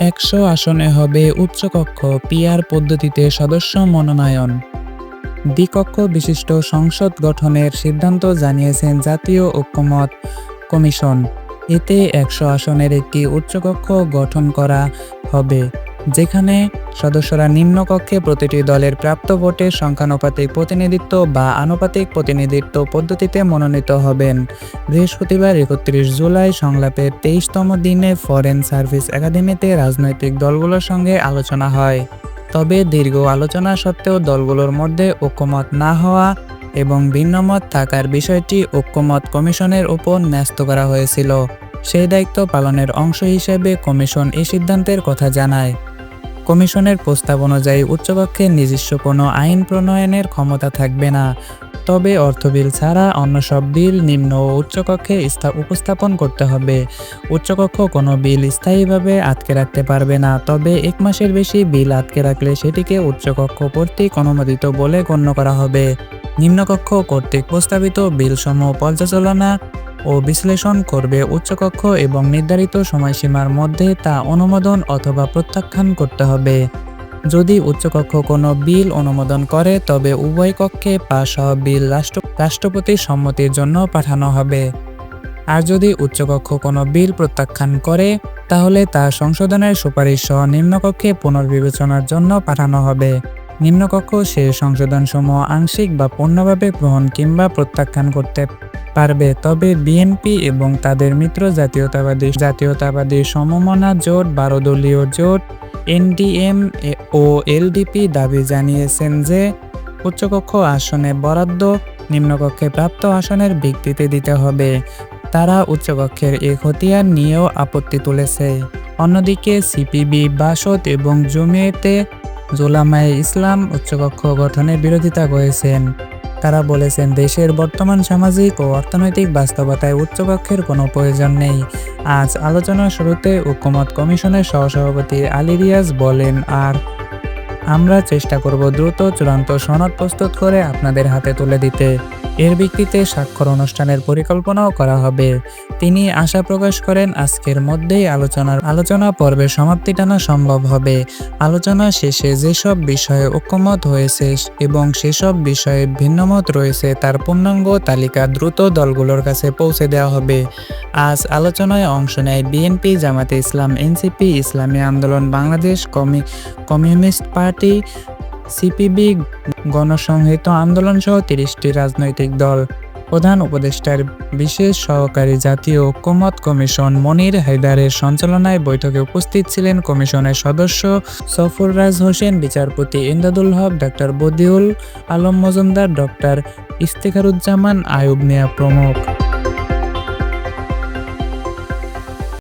একশো আসনে হবে উচ্চকক্ষ পিআর পদ্ধতিতে সদস্য মনোনয়ন। দ্বিকক্ষ বিশিষ্ট সংসদ গঠনের সিদ্ধান্ত জানিয়েছেন জাতীয় ঐক্যমত কমিশন। এতে একশো আসনের একটি উচ্চকক্ষ গঠন করা হবে। যেখানে সদস্যরা নিম্নকক্ষে প্রতিটি দলের প্রাপ্ত ভোটের সংখ্যানুপাতিক প্রতিনিধিত্ব বা আনুপাতিক প্রতিনিধিত্ব পদ্ধতিতে মনোনীত হবেন। বৃহস্পতিবার একত্রিশ জুলাই সংলাপের তেইশতম দিনে ফরেন সার্ভিস একাডেমিতে রাজনৈতিক দলগুলোর সঙ্গে আলোচনা হয়। তবে দীর্ঘ আলোচনা সত্ত্বেও দলগুলোর মধ্যে ঐক্যমত না হওয়া এবং ভিন্নমত থাকার বিষয়টি ঐক্যমত কমিশনের উপর ন্যস্ত করা হয়েছিল। সেই দায়িত্ব পালনের অংশ হিসেবে কমিশন এই সিদ্ধান্তের কথা জানায়। কমিশনের প্রস্তাব অনুযায়ী উচ্চকক্ষে নিজস্ব কোনো আইন প্রণয়নের ক্ষমতা থাকবে না। তবে অর্থ বিল ছাড়া অন্য সব বিল নিম্ন ও উচ্চকক্ষে উপস্থাপন করতে হবে। উচ্চকক্ষ কোনো বিল স্থায়ীভাবে আটকে রাখতে পারবে না। তবে এক মাসের বেশি বিল আটকে রাখলে সেটিকে উচ্চকক্ষ কর্তৃক অনুমোদিত বলে গণ্য করা হবে। নিম্নকক্ষ কর্তৃক প্রস্তাবিত বিলসমূহ পর্যালোচনা ও বিশ্লেষণ করবে উচ্চকক্ষ এবং নির্ধারিত সময়সীমার মধ্যে তা অনুমোদন অথবা প্রত্যাখ্যান করতে হবে। যদি উচ্চকক্ষ কোনো বিল অনুমোদন করে, তবে উভয় কক্ষে পাশ হওয়া বিল রাষ্ট্র, রাষ্ট্রপতির সম্মতির জন্য পাঠানো হবে। আর যদি উচ্চকক্ষ কোনো বিল প্রত্যাখ্যান করে, তাহলে তা সংশোধনের সুপারিশ সহ নিম্নকক্ষে পুনর্বিবেচনার জন্য পাঠানো হবে। নিম্নকক্ষ সে সংশোধনসমূহ আংশিক বা পূর্ণভাবে গ্রহণ কিংবা প্রত্যাখ্যান করতে পারবে, তবে বিএনপি এবং তাদের মিত্র জাতীয়তাবাদী জাতীয়তাবাদী সমমনা জোট, বারো দলীয় জোট, এনডিএম ও এলডিপি দাবি জানিয়েছেন যে উচ্চকক্ষ আসনে বরাদ্দ নিম্নকক্ষে প্রাপ্ত আসনের ভিত্তিতে দিতে হবে। তারা উচ্চকক্ষের এই খতিয়ান নিয়েও আপত্তি তুলেছে। অন্যদিকে সিপিবি, বাসদ এবং জমিয়েতে জোলামায়ে ইসলাম উচ্চকক্ষ গঠনের বিরোধিতা করেছেন। তারা বলেছেন, দেশের বর্তমান সামাজিক ও অর্থনৈতিক বাস্তবতায় উচ্চকক্ষের কোনো প্রয়োজন নেই। আজ আলোচনার শুরুতে ঐক্যমত কমিশনের সহসভাপতি আলী রিয়াজ বলেন, আর আমরা চেষ্টা করব দ্রুত চূড়ান্ত সনদ প্রস্তুত করে আপনাদের হাতে তুলে দিতে। এর ভিত্তিতে স্বাক্ষর অনুষ্ঠানের পরিকল্পনাও করা হবে। তিনি আশা প্রকাশ করেন, আজকের মধ্যেই আলোচনার আলোচনা পর্বে সমাপ্তি টানা সম্ভব হবে। আলোচনা শেষে যেসব বিষয়ে ঐক্যমত হয়েছে এবং সেসব বিষয়ে ভিন্নমত রয়েছে, তার পূর্ণাঙ্গ তালিকা দ্রুত দলগুলোর কাছে পৌঁছে দেওয়া হবে। আজ আলোচনায় অংশ নেয় বিএনপি, জামাতে ইসলাম, এনসিপি, ইসলামী আন্দোলন, বাংলাদেশ কমি, কমিউনিস্ট পার্টি সিপিবি গণসংহিত আন্দোলন সহ তিরিশটি রাজনৈতিক দল। প্রধান উপদেষ্টার বিশেষ সহকারী জাতীয় ঐক্যমত কমিশন মনির হায়দারের সঞ্চালনায় বৈঠকে উপস্থিত ছিলেন কমিশনের সদস্য সফররাজ হোসেন, বিচারপতি ইমদাদুল হক, ডাক্তার বদিউল আলম মজুমদার, ডক্টর ইফতেখারুজ্জামান আয়ুব মিয়া প্রমুখ।